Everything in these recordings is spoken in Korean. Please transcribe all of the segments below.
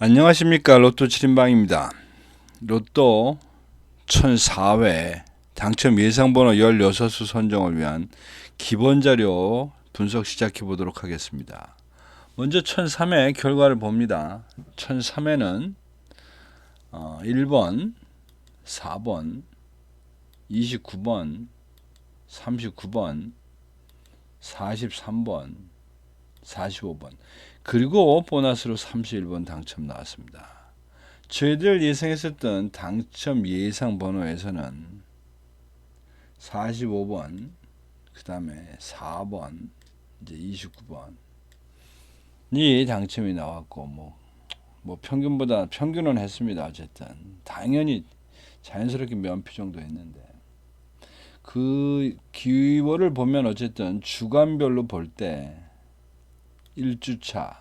안녕하십니까 로또 7인방입니다. 로또 1004회 당첨 예상번호 16수 선정을 위한 기본 자료 분석 시작해 보도록 하겠습니다. 먼저 1003회 결과를 봅니다. 1003회는 어, 1번, 4번, 29번, 39번, 43번, 45번 그리고 보너스로 31번 당첨 나왔습니다. 저희들 예상했었던 당첨 예상 번호에서는 45번, 그 다음에 4번, 이제 29번이 당첨이 나왔고 뭐, 뭐 평균보다 평균은 했습니다. 어쨌든 당연히 자연스럽게 면피 정도 했는데 그 기호를 보면 어쨌든 주간별로 볼 때 1주차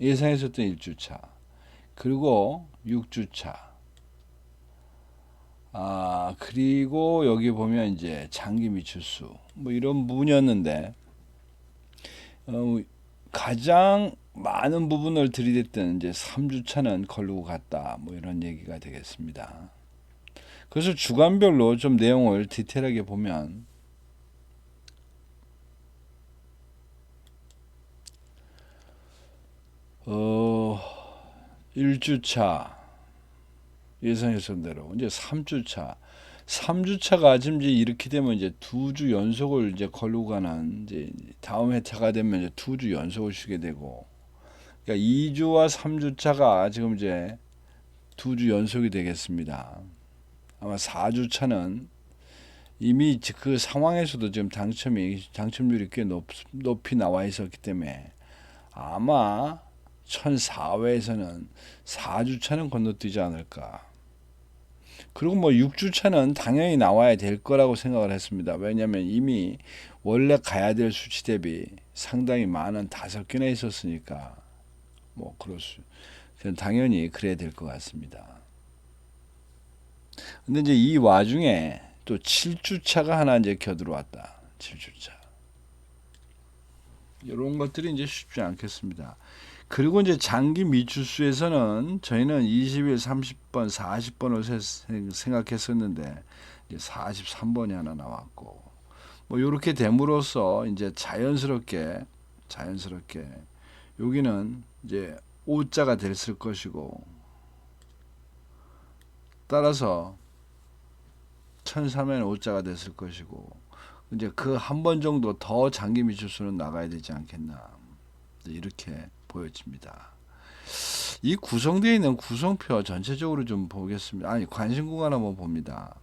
예상했었던 1주차 그리고 6주차 아 그리고 여기 보면 이제 장기 미추수 뭐 이런 부분이었는데 어, 가장 많은 부분을 들이댔던 이제 3주차는 걸르고 갔다 뭐 이런 얘기가 되겠습니다. 그래서 주간별로 좀 내용을 디테일하게 보면 어, 1주차 예상했던 대로. 이제 3주차. 3주차가 지금 이제 이렇게 되면 이제 두 주 연속을 이제 걸고 가는 이제 다음 회차가 되면 이제 두 주 연속을 쉬게 되고. 그러니까 2주와 3주차가 지금 이제 두 주 연속이 되겠습니다. 아마 4주차는 이미 그 상황에서도 지금 당첨이 당첨률이 꽤 높, 높이 나와 있었기 때문에 아마 1004회에서는 4주차는 건너뛰지 않을까. 그리고 뭐 6주차는 당연히 나와야 될 거라고 생각을 했습니다. 왜냐하면 이미 원래 가야 될 수치 대비 상당히 많은 다섯 개나 있었으니까 뭐 그럴 수 당연히 그래야 될 것 같습니다. 근데 이제 이 와중에 또 7주차가 하나 이제 겨들어왔다. 7주차. 이런 것들이 이제 쉽지 않겠습니다. 그리고 이제 장기 미추수에서는 저희는 20일, 30번, 40번을 생각했었는데 이제 43번이 하나 나왔고 뭐 이렇게 됨으로써 이제 자연스럽게 자연스럽게 여기는 이제 오자가 됐을 것이고 따라서 천삼에는 오자가 됐을 것이고 이제 그 한 번 정도 더 장기 미추수는 나가야 되지 않겠나. 이렇게 보여집니다. 이 구성되어 있는 구성표 전체적으로 좀 보겠습니다. 아니 관심 구간 한번 봅니다.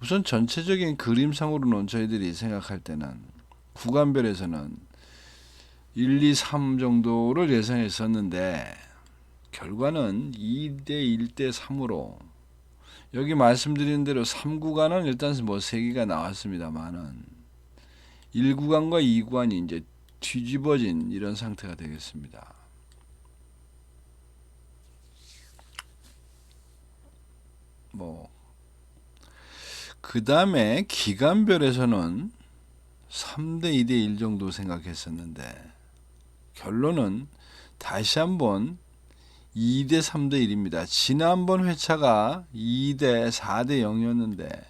우선 전체적인 그림상으로는 저희들이 생각할 때는 구간별에서는 1, 2, 3 정도를 예상했었는데 결과는 2대 1대 3으로 여기 말씀드린 대로 3구간은 일단 뭐 3개가 나왔습니다만은 1구간과 2구간이 이제 뒤집어진 이런 상태가 되겠습니다. 뭐, 그 다음에 기간별에서는 3대 2대 1 정도 생각했었는데, 결론은 다시 한번 2대 3대 1입니다. 지난번 회차가 2대 4대 0이었는데,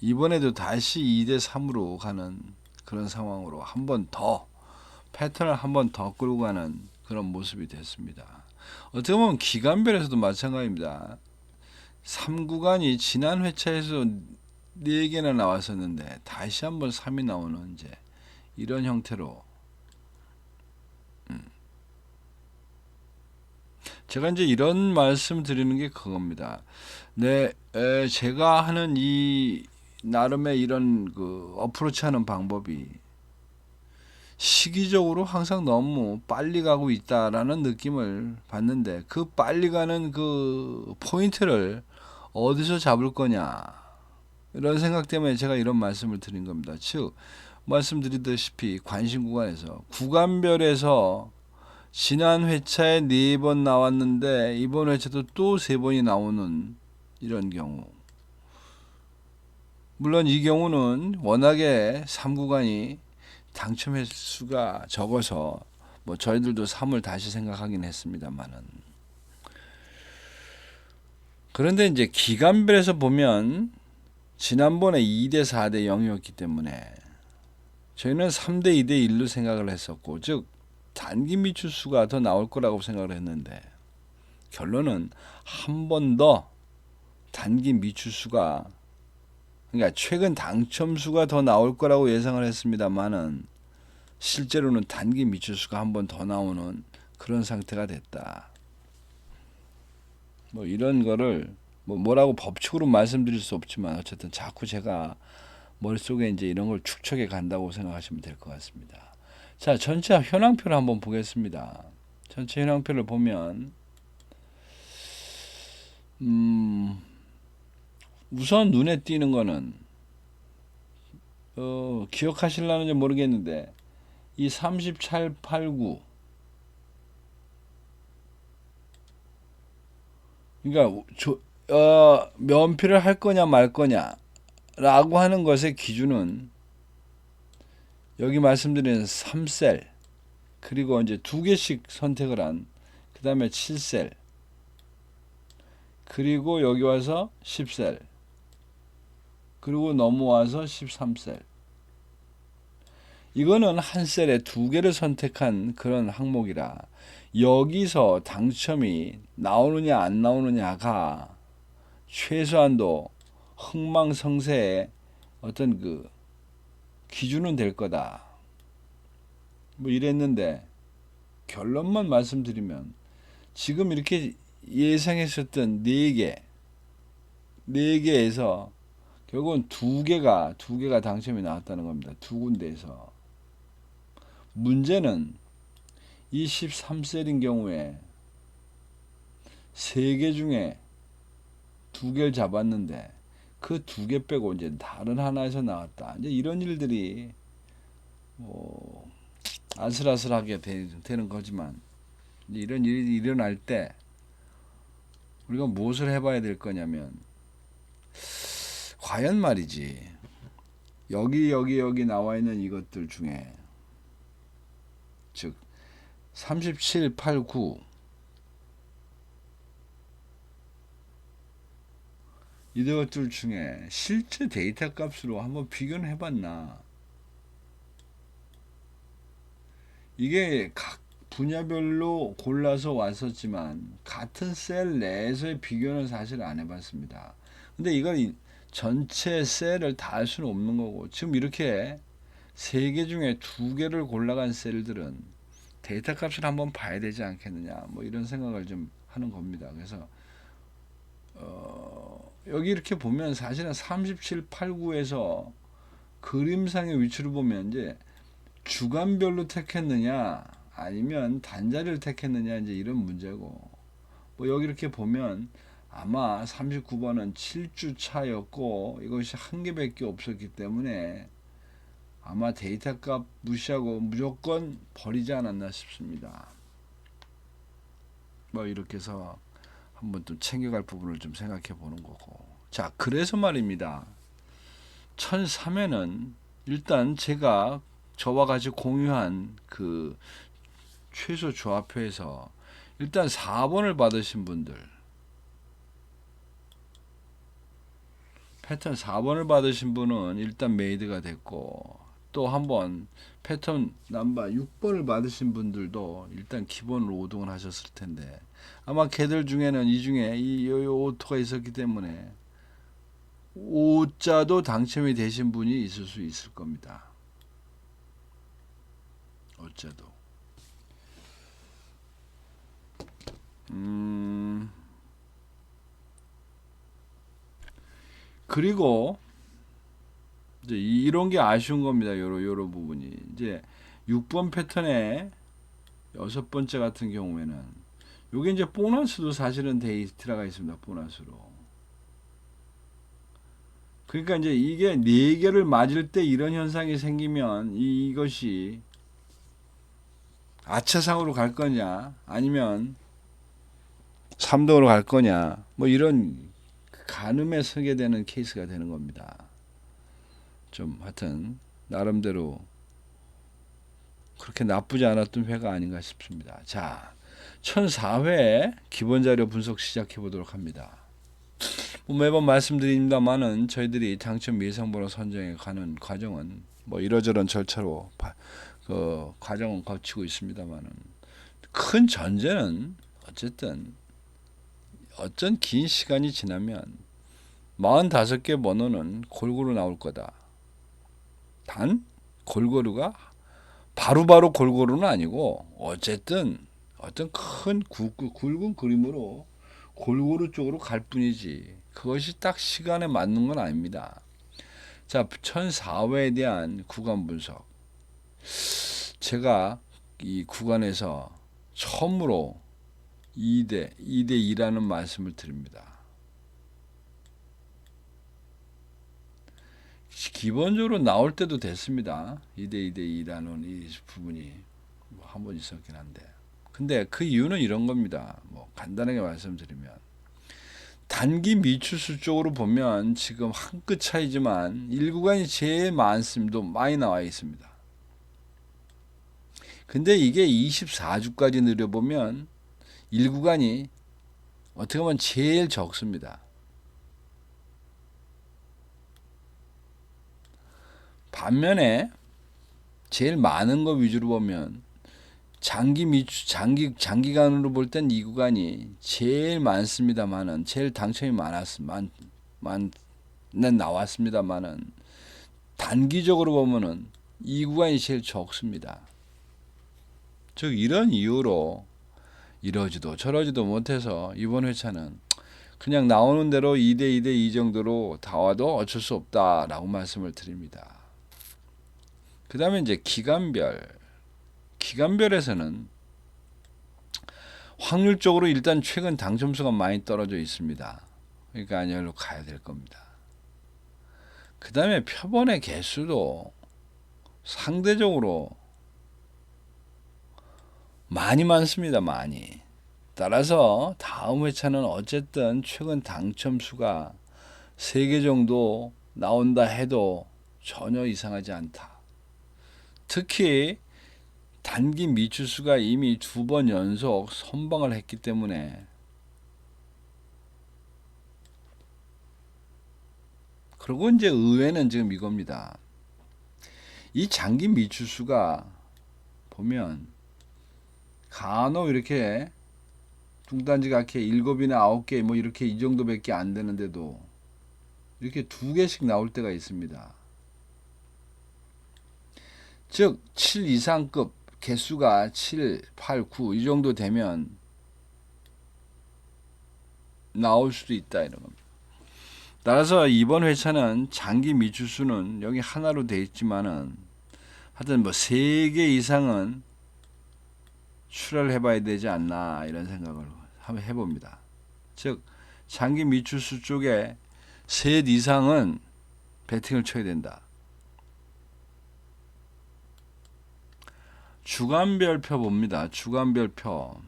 이번에도 다시 2대 3으로 가는 그런 상황으로 한 번 더 패턴을 한 번 더 끌고 가는 그런 모습이 됐습니다. 어떻게 보면 기간별에서도 마찬가지입니다. 3구간이 지난 회차에서 4개나 나왔었는데 다시 한번 3이 나오는 이제 이런 형태로 음. 제가 이제 이런 말씀 드리는 게 그겁니다. 네, 에, 제가 하는 이 나름의 이런 그 어프로치 하는 방법이 시기적으로 항상 너무 빨리 가고 있다라는 느낌을 받는데 그 빨리 가는 그 포인트를 어디서 잡을 거냐 이런 생각 때문에 제가 이런 말씀을 드린 겁니다. 즉 말씀드리다시피 관심 구간에서 구간별에서 지난 회차에 네 번 나왔는데 이번 회차도 또 세 번이 나오는 이런 경우 물론 이 경우는 워낙에 3구간이 당첨 횟수가 적어서 뭐 저희들도 3을 다시 생각하긴 했습니다만은 그런데 이제 기간별에서 보면 지난번에 2대 4대 0이었기 때문에 저희는 3대 2대 1로 생각을 했었고 즉 단기 미추수가 더 나올 거라고 생각을 했는데 결론은 한 번 더 단기 미추수가 그러니까 최근 당첨 수가 더 나올 거라고 예상을 했습니다만은 실제로는 단기 미추수가 한 번 더 나오는 그런 상태가 됐다. 뭐 이런 거를 뭐 뭐라고 법칙으로 말씀드릴 수 없지만 어쨌든 자꾸 제가 머릿속에 이제 이런 걸 축적해 간다고 생각하시면 될 것 같습니다. 자, 전체 현황표를 한번 보겠습니다. 전체 현황표를 보면 음 우선 눈에 띄는 거는 어, 기억하실라는지 모르겠는데 이 37, 89 그러니까 조, 어, 면피를 할 거냐 말 거냐라고 하는 것의 기준은 여기 말씀드린 3셀 그리고 이제 두 개씩 선택을 한 그 다음에 7셀 그리고 여기 와서 10셀 그리고 넘어와서 13셀 이거는 한 셀에 두 개를 선택한 그런 항목이라 여기서 당첨이 나오느냐 안 나오느냐가 최소한도 흥망성쇠의 어떤 그 기준은 될 거다. 뭐 이랬는데 결론만 말씀드리면 지금 이렇게 예상했었던 네 개, 네 개에서 결국은 두 개가 두 개가 당첨이 나왔다는 겁니다. 두 군데에서 문제는 이 13셀인 경우에 세 개 중에 두 개를 잡았는데 그 두 개 빼고 이제 다른 하나에서 나왔다. 이제 이런 일들이 뭐 아슬아슬하게 되, 는 거지만 이런 일이 일어날 때 우리가 무엇을 해봐야 될 거냐면 과연 말이지. 여기 여기 여기 나와 있는 이것들 중에 즉 37, 8, 9 이것들 중에 실제 데이터 값으로 한번 비교를 해봤나? 이게 각 분야별로 골라서 왔었지만 같은 셀 내에서의 비교는 사실 안 해봤습니다. 근데 이걸 전체 셀을 다 할 수는 없는 거고 지금 이렇게 세 개 중에 두 개를 골라간 셀들은 데이터 값을 한번 봐야 되지 않겠느냐 뭐 이런 생각을 좀 하는 겁니다. 그래서 어, 여기 이렇게 보면 사실은 37, 8, 9에서 그림상의 위치를 보면 이제 주간별로 택했느냐 아니면 단자리를 택했느냐 이제 이런 문제고 뭐 여기 이렇게 보면 아마 39번은 7주 차였고 이것이 한 개밖에 없었기 때문에 아마 데이터 값 무시하고 무조건 버리지 않았나 싶습니다. 뭐 이렇게 해서 한번 좀 챙겨갈 부분을 좀 생각해 보는 거고. 자, 그래서 말입니다. 1003에는 일단 제가 저와 같이 공유한 그 최소 조합표에서 일단 4번을 받으신 분들 패턴 4번을 받으신 분은 일단 메이드가 됐고 또 한번 패턴 넘버 6번을 받으신 분들도 일단 기본으로 5등을 하셨을 텐데 아마 걔들 중에는 이 중에 이 오토가 있었기 때문에 5자도 당첨이 되신 분이 있을 수 있을 겁니다. 5자도. 음. 그리고 이제 이런 게 아쉬운 겁니다. 요런 요런 부분이 이제 6번 패턴의 여섯 번째 같은 경우에는 요게 이제 보너스도 사실은 데이트라가 있습니다. 보너스로. 그러니까 이제 이게 네 개를 맞을 때 이런 현상이 생기면 이것이 아차상으로 갈 거냐 아니면 3등으로 갈 거냐 뭐 이런 가늠에 서게 되는 케이스가 되는 겁니다. 좀 하여튼 나름대로 그렇게 나쁘지 않았던 회가 아닌가 싶습니다. 자, 1004회 기본 자료 분석 시작해 보도록 합니다. 뭐 매번 말씀드립니다만은 저희들이 당첨 예상번호 선정에 가는 과정은 뭐 이러저런 절차로 바- 그 과정은 거치고 있습니다만은 큰 전제는 어쨌든 어쩐 긴 시간이 지나면 45개 번호는 골고루 나올 거다. 단 골고루가 바로바로 골고루는 아니고 어쨌든 어떤 큰 굵, 굵은 그림으로 골고루 쪽으로 갈 뿐이지 그것이 딱 시간에 맞는 건 아닙니다. 자, 1004회에 대한 구간 분석. 제가 이 구간에서 처음으로 2대 2대 2라는 말씀을 드립니다. 기본적으로 나올 때도 됐습니다. 2대 2대 2라는 이 부분이 뭐 한 번 있었긴 한데. 근데 그 이유는 이런 겁니다. 뭐 간단하게 말씀드리면 단기 미추수 쪽으로 보면 지금 한 끗 차이지만 1구간이 제일 많습니다. 많이 나와 있습니다. 근데 이게 24주까지 늘려보면 1구간이 어떻게 보면 제일 적습니다. 반면에 제일 많은 거 위주로 보면 장기 미추 장기 장기간으로 볼 땐 이 구간이 제일 많습니다만은 제일 당첨이 많았 많 많는 나왔습니다만은 단기적으로 보면은 이 구간이 제일 적습니다. 즉 이런 이유로 이러지도 저러지도 못해서 이번 회차는 그냥 나오는 대로 2대 2대 2 정도로 다 와도 어쩔 수 없다라고 말씀을 드립니다. 그 다음에 이제 기간별 기간별에서는 확률적으로 일단 최근 당첨수가 많이 떨어져 있습니다. 그러니까 안열로 가야 될 겁니다. 그 다음에 표본의 개수도 상대적으로 많이 많습니다. 많이. 따라서 다음 회차는 어쨌든 최근 당첨수가 3개 정도 나온다 해도 전혀 이상하지 않다. 특히 단기 미추수가 이미 두 번 연속 선방을 했기 때문에 그리고 이제 의외는 지금 이겁니다. 이 장기 미추수가 보면 간혹 이렇게 둥단지가 이렇게 일곱이나 아홉 개 뭐 이렇게 이 정도밖에 안 되는데도 이렇게 두 개씩 나올 때가 있습니다. 즉, 7 이상급 개수가 7, 8, 9 이 정도 되면 나올 수도 있다 이런 겁니다. 따라서 이번 회차는 장기 미추수는 여기 하나로 돼 있지만은 하여튼 뭐 세 개 이상은 출혈 해봐야 되지 않나 이런 생각을 한번 해봅니다. 즉 장기 미추수 쪽에 셋 이상은 배팅을 쳐야 된다. 주간별 표 봅니다. 주간별 표.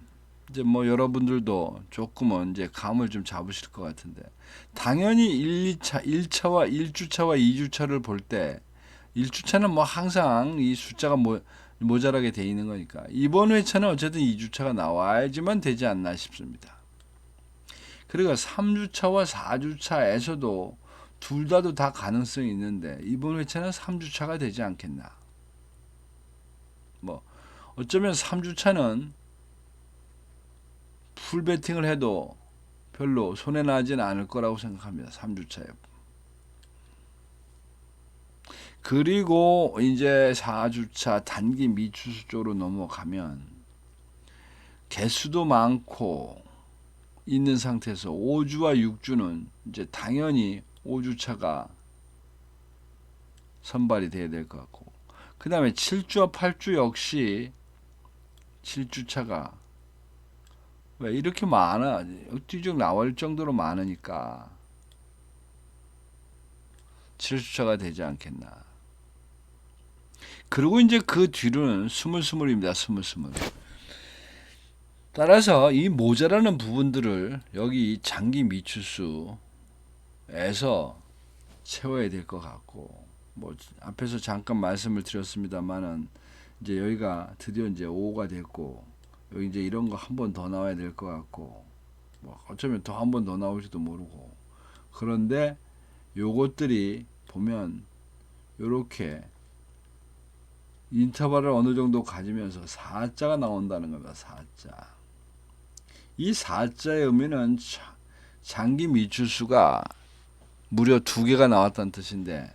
이제 뭐 여러분들도 조금은 이제 감을 좀 잡으실 것 같은데 당연히 1, 2차, 1차와 1주차와 2주차를 볼 때 1주차는 뭐 항상 이 숫자가 뭐 모자라게 돼 있는 거니까 이번 회차는 어쨌든 2주차가 나와야지만 되지 않나 싶습니다. 그리고 3주차와 4주차에서도 둘 다도 다 가능성이 있는데 이번 회차는 3주차가 되지 않겠나. 뭐 어쩌면 3주차는 풀 배팅을 해도 별로 손해 나지는 않을 거라고 생각합니다. 3주차에. 그리고 이제 4주차 단기 미추수 쪽으로 넘어가면 개수도 많고 있는 상태에서 5주와 6주는 이제 당연히 5주차가 선발이 돼야 될 것 같고 그 다음에 7주와 8주 역시 7주차가 왜 이렇게 많아? 뒤쭉 나올 정도로 많으니까 7주차가 되지 않겠나 그리고 이제 그 뒤로는 스물스물입니다 스물스물. 따라서 이 모자라는 부분들을 여기 장기 미추수에서 채워야 될 것 같고 뭐 앞에서 잠깐 말씀을 드렸습니다만은 이제 여기가 드디어 이제 5가 됐고 여기 이제 이런 거 한 번 더 나와야 될 것 같고 뭐 어쩌면 더 한 번 더 나올지도 모르고. 그런데 요것들이 보면 요렇게 인터벌을 어느 정도 가지면서 4자가 나온다는 겁니다. 4자. 이 4자의 의미는 자- 장기 미추수가 무려 두 개가 나왔다는 뜻인데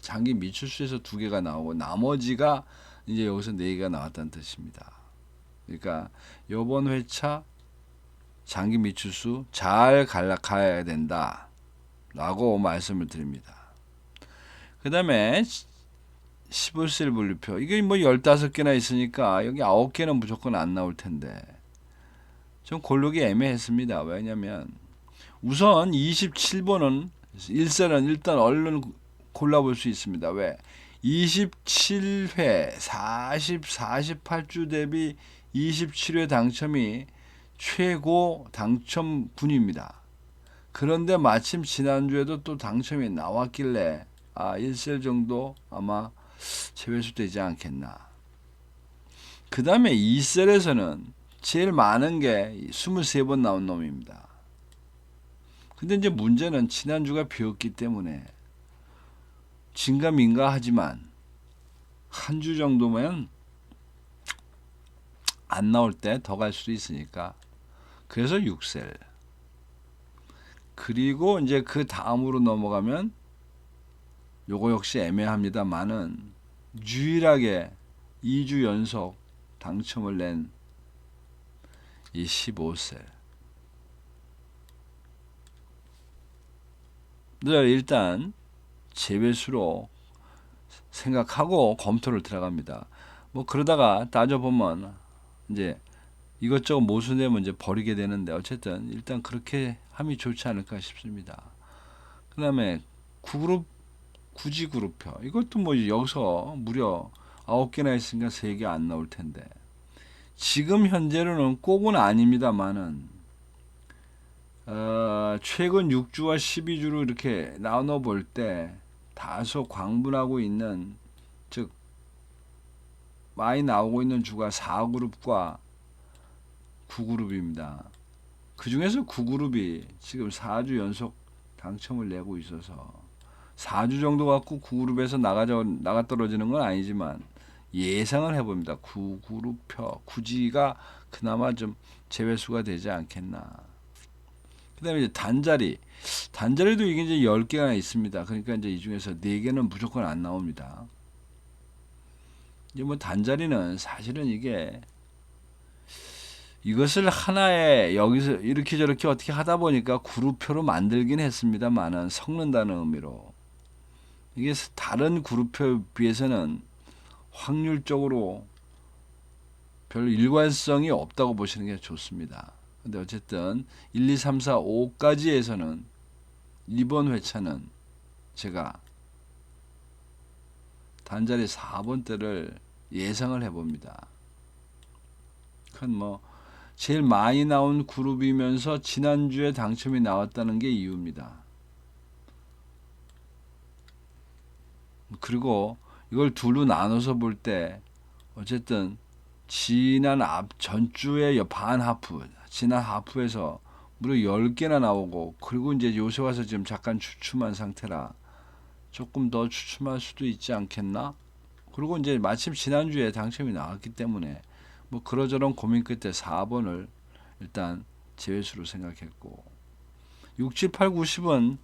장기 미추수에서 두 개가 나오고 나머지가 이제 여기서 네 개가 나왔다는 뜻입니다. 그러니까 요번 회차 장기 미추수 잘 갈라가야 된다라고 말씀을 드립니다. 그 다음에 15셀 분류표 이게 뭐 15개나 있으니까 여기 9개는 무조건 안 나올 텐데 좀 고르기 애매했습니다. 왜냐면 우선 27번은 1셀은 일단 얼른 골라볼 수 있습니다. 왜? 27회 40, 48주 대비 27회 당첨이 최고 당첨분입니다. 그런데 마침 지난주에도 또 당첨이 나왔길래 아 1셀 정도 아마 제외수 되지 않겠나. 그 다음에 2셀에서는 제일 많은 게 23번 나온 놈입니다. 근데 이제 문제는 지난주가 비었기 때문에 진가 민가 하지만 한 주 정도면 안 나올 때 더 갈 수도 있으니까 그래서 6셀 그리고 이제 그 다음으로 넘어가면 요거 역시 애매합니다만은 유일하게 2주 연속 당첨을 낸 이 15셀 를 일단 제외수로 생각하고 검토를 들어갑니다. 뭐 그러다가 따져보면 이제 이것저것 모순되면 이제 버리게 되는데 어쨌든 일단 그렇게 함이 좋지 않을까 싶습니다. 그 다음에 구그룹 구지 그룹표 이것도 뭐 여기서 무려 아홉 개나 있으니까 세개안 나올 텐데 지금 현재로는 꼭은 아닙니다만은 어, 최근 6주와 12주로 이렇게 나눠 볼 때 다소 광분하고 있는 즉 많이 나오고 있는 주가 4그룹과 9그룹입니다. 그 중에서 9그룹이 지금 4주 연속 당첨을 내고 있어서 4주 정도 갖고 9그룹에서 나가져 나가 떨어지는 건 아니지만 예상을 해봅니다. 9그룹표 구지가 그나마 좀 제외수가 되지 않겠나. 그다음에 이제 단자리 단자리도 이게 이제 10개가 있습니다. 그러니까 이제 이 중에서 4개는 무조건 안 나옵니다. 이제 뭐 단자리는 사실은 이게 이것을 하나의 여기서 이렇게 저렇게 어떻게 하다 보니까 그룹표로 만들긴 했습니다만은 섞는다는 의미로 이게 다른 그룹표에 비해서는 확률적으로 별 일관성이 없다고 보시는 게 좋습니다. 근데 어쨌든 1, 2, 3, 4, 5까지에서는 이번 회차는 제가 단자리 4번 때를 예상을 해봅니다. 그건 뭐 제일 많이 나온 그룹이면서 지난주에 당첨이 나왔다는 게 이유입니다. 그리고 이걸 둘로 나눠서 볼 때 어쨌든 지난 앞 전주의 반 하프 지난 하프에서 무려 10개나 나오고 그리고 이제 요새 와서 지금 잠깐 주춤한 상태라 조금 더 주춤할 수도 있지 않겠나? 그리고 이제 마침 지난주에 당첨이 나왔기 때문에 뭐 그러저런 고민 끝에 4번을 일단 제외수로 생각했고 6, 7, 8, 9, 10은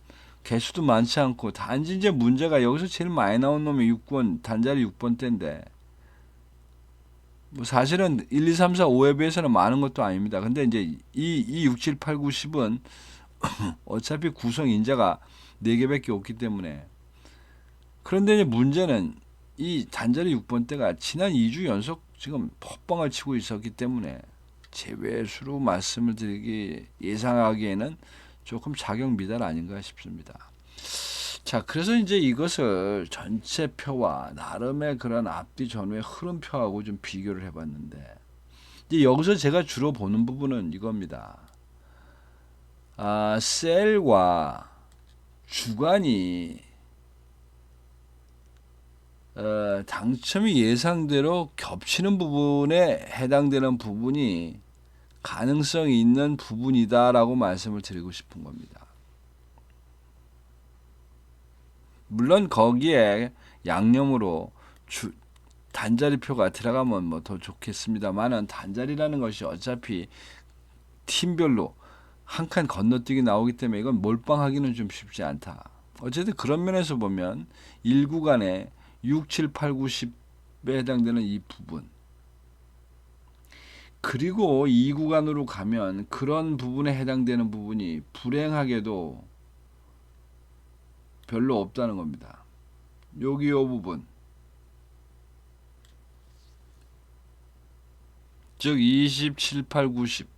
개수도 많지 않고 단지 이제 문제가 여기서 제일 많이 나온 놈이 6번 단자리 6번 때인데 뭐 사실은 1, 2, 3, 4, 5에 비해서는 많은 것도 아닙니다. 근데 이제 이, 이 6, 7, 8, 9, 10은 어차피 구성 인자가 4개밖에 없기 때문에 그런데 이제 문제는 이 단자리 6번 때가 지난 2주 연속 지금 폭방을 치고 있었기 때문에 제외수로 말씀을 드리기 예상하기에는 조금 자격 미달 아닌가 싶습니다. 자, 그래서 이제 이것을 전체 표와 나름의 그런 앞뒤 전후의 흐름표하고 좀 비교를 해봤는데, 이제 여기서 제가 주로 보는 부분은 이겁니다. 아, 셀과 주간이 어, 당첨이 예상대로 겹치는 부분에 해당되는 부분이 가능성이 있는 부분이다라고 말씀을 드리고 싶은 겁니다. 물론 거기에 양념으로 주, 단자리표가 들어가면 뭐 더 좋겠습니다만은 단자리라는 것이 어차피 팀별로 한 칸 건너뛰기 나오기 때문에 이건 몰빵하기는 좀 쉽지 않다. 어쨌든 그런 면에서 보면 1구간에 6, 7, 8, 9, 10에 해당되는 이 부분 그리고 2구간으로 가면 그런 부분에 해당되는 부분이 불행하게도 별로 없다는 겁니다. 여기 요 부분 즉 27, 8, 90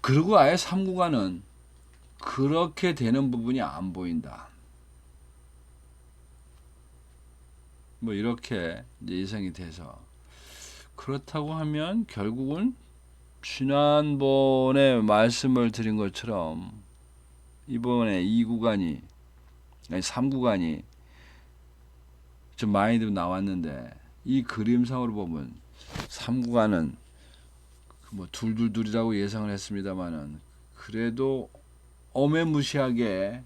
그리고 아예 3구간은 그렇게 되는 부분이 안 보인다. 뭐 이렇게 예상이 돼서 그렇다고 하면 결국은 지난번에 말씀을 드린 것처럼 이번에 2구간이 아니 3구간이 좀 많이 좀 나왔는데 이 그림상으로 보면 3구간은 뭐 둘둘둘이라고 예상을 했습니다만은 그래도 어매무시하게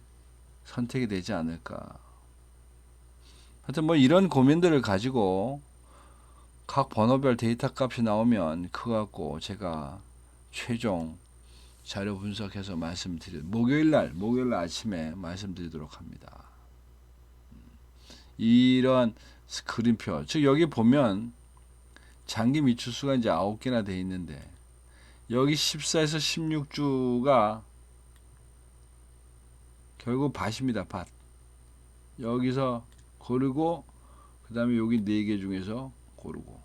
선택이 되지 않을까. 하여튼 뭐 이런 고민들을 가지고 각 번호별 데이터 값이 나오면 그거 갖고 제가 최종 자료 분석해서 말씀드리 목요일 날 목요일 날 아침에 말씀드리도록 합니다. 이런 그림표 즉 여기 보면 장기 미추수가 이제 9개나 돼 있는데 여기 14에서 16주가 결국 밭입니다. 밭. 여기서 고르고 그 다음에 여기 네 개 중에서 고르고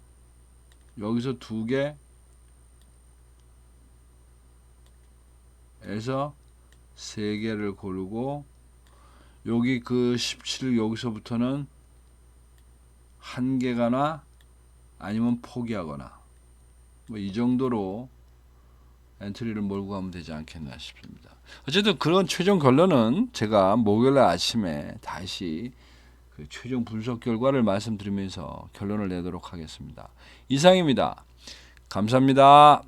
여기서 두 개, 에서 세 개를 고르고 여기 그 17 여기서부터는 한 개가나 아니면 포기하거나 뭐 이 정도로 엔트리를 몰고 가면 되지 않겠나 싶습니다. 어쨌든 그런 최종 결론은 제가 목요일 아침에 다시 그 최종 분석 결과를 말씀드리면서 결론을 내도록 하겠습니다. 이상입니다. 감사합니다.